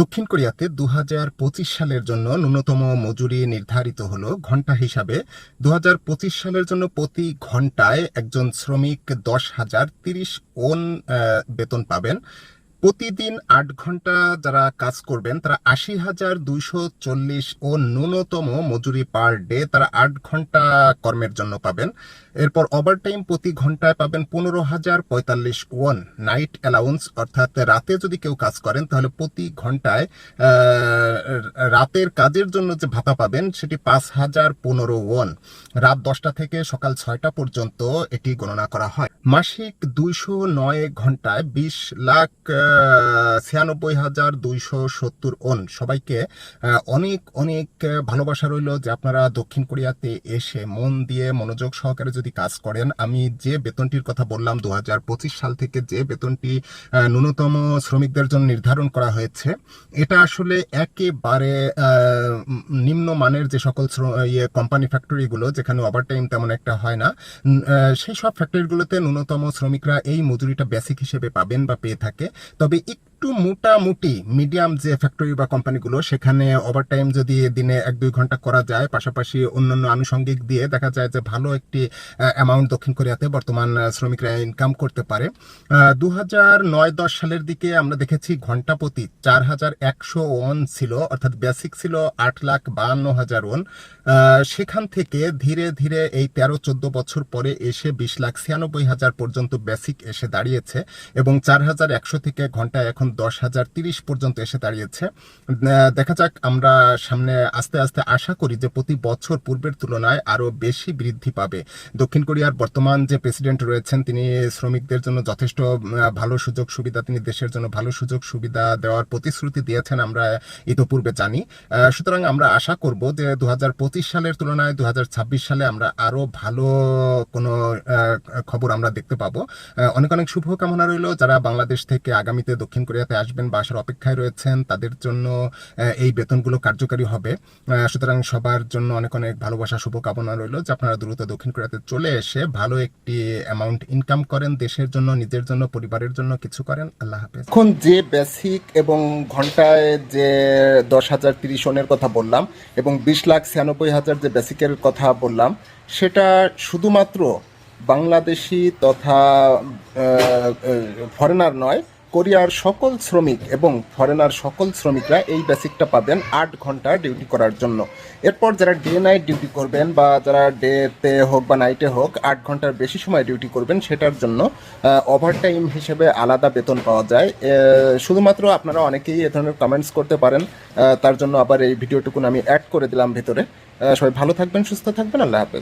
দক্ষিণ কোরিয়াতে দু হাজার পঁচিশ সালের জন্য ন্যূনতম মজুরি নির্ধারিত হল ঘণ্টা হিসাবে। দু হাজার পঁচিশ সালের জন্য প্রতি ঘন্টায় একজন শ্রমিক দশ হাজার তিরিশ ওন বেতন পাবেন। প্রতিদিন আট ঘণ্টা যারা কাজ করবেন, তারা আশি হাজার দুইশো চল্লিশ ও ন্যূনতম মজুরি পার ডে তারা আট ঘণ্টা কর্মের জন্য পাবেন। এরপর ওভারটাইম প্রতি ঘন্টায় পাবেন পনেরো হাজার পঁয়তাল্লিশ ওয়ান নাইট অ্যালাউন্স অর্থাৎ রাতে যদি কেউ কাজ করেন, তাহলে প্রতি ঘন্টায় রাতের কাজের জন্য যে ভাতা পাবেন, সেটি পাঁচ হাজার পনেরো ওয়ান রাত দশটা থেকে সকাল ছয়টা পর্যন্ত এটি গণনা করা হয়। মাসিক দুইশো নয় ঘন্টায় বিশ লাখ ছিয়ানব্বই হাজার দুইশো সত্তর ওন। সবাইকে অনেক অনেক ভালোবাসা রইল যে আপনারা দক্ষিণ কোরিয়াতে এসে মন দিয়ে মনোযোগ সহকারে যদি কাজ করেন আমি যে বেতনটির কথা বললাম দু সাল থেকে যে বেতনটি ন্যূনতম শ্রমিকদের জন্য নির্ধারণ করা হয়েছে এটা আসলে একেবারে আহ, উম, নিম্নমানের যে সকল ইয়ে কোম্পানি ফ্যাক্টরিগুলো যেখানে ওভারটাইম তেমন একটা হয় না সেই সব ফ্যাক্টরিগুলোতে ন্যূনতম শ্রমিকরা এই মজুরিটা বেসিক হিসেবে পাবেন বা পেয়ে থাকে। তবে একটু মোটামুটি মিডিয়াম যে ফ্যাক্টরি বা কোম্পানিগুলো সেখানে ওভারটাইম যদি দিনে এক দুই ঘণ্টা করা যায় পাশাপাশি অন্যান্য আনুষঙ্গিক দিয়ে দেখা যায় যে ভালো একটি অ্যামাউন্ট দক্ষিণ কোরিয়াতে বর্তমান শ্রমিকরা ইনকাম করতে পারে। দু হাজার নয় দশ সালের দিকে আমরা দেখেছি ঘণ্টা প্রতি চার হাজার একশো ওন ছিল অর্থাৎ বেসিক ছিল আট লাখ বাহান্ন হাজার আহ, সেখান থেকে ধীরে ধীরে এই তেরো চোদ্দ বছর পরে এসে বিশ লাখ ছিয়ানব্বই হাজার পর্যন্ত বেসিক এসে দাঁড়িয়েছে এবং চার হাজার একশো থেকে ঘন্টায় এখন দশ হাজার তিরিশ পর্যন্ত এসে দাঁড়িয়েছে। দেখা যাক, আমরা সামনে আস্তে আস্তে আশা করি যে প্রতি বছর পূর্বের তুলনায় আরও বেশি বৃদ্ধি পাবে। দক্ষিণ কোরিয়ার বর্তমান যে প্রেসিডেন্ট রয়েছেন, তিনি শ্রমিকদের জন্য যথেষ্ট ভালো সুযোগ সুবিধা, তিনি দেশের জন্য ভালো সুযোগ সুবিধা দেওয়ার প্রতিশ্রুতি দিয়েছেন, আমরা ইতোপূর্বে জানি। সুতরাং আমরা আশা করব যে দু হাজার পঁচিশ সালের তুলনায় দু হাজার ছাব্বিশ সালে আমরা আরও ভালো কোনো খবর আমরা দেখতে পাবো। অনেক অনেক শুভকামনা রইল। যারা বাংলাদেশ থেকে আগামীতে দক্ষিণ কোরিয়াতে আসবেন বা আসার অপেক্ষায় রয়েছেন, তাদের জন্য এই বেতনগুলো কার্যকারী হবে। সুতরাং সবার জন্য অনেক অনেক ভালোবাসা, শুভকামনা রইল। যে আপনারা দ্রুত দক্ষিণ কোরিয়াতে চলে এসে ভালো একটি অ্যামাউন্ট ইনকাম করেন, দেশের জন্য, নিজের জন্য, পরিবারের জন্য কিছু করেন। আল্লাহ হাফেজ। এখন যে বেসিক এবং ঘন্টায় যে দশ হাজার তিরিশ ওনের কথা বললাম এবং বিশ লাখ ছিয়ানব্বই হাজার যে বেসিকের কথা বললাম, সেটা শুধুমাত্র বাংলাদেশি তথা ফরেনার নয়, কোরিয়ার সকল শ্রমিক এবং ফরেনার সকল শ্রমিকরা এই বেসিকটা পাবেন আট ঘণ্টা ডিউটি করার জন্য। এরপর যারা ডে নাইট ডিউটি করবেন বা যারা ডেতে হোক বা নাইটে হোক, আট ঘণ্টার বেশি সময় ডিউটি করবেন সেটার জন্য ওভারটাইম হিসেবে আলাদা বেতন পাওয়া যায়। শুধুমাত্র আপনারা অনেকেই এ ধরনের কমেন্টস করতে পারেন তার জন্য আবার এই ভিডিওটুকুন আমি অ্যাড করে দিলাম ভেতরে। সবাই ভালো থাকবেন, সুস্থ থাকবেন, আল্লাহ হাফেজ।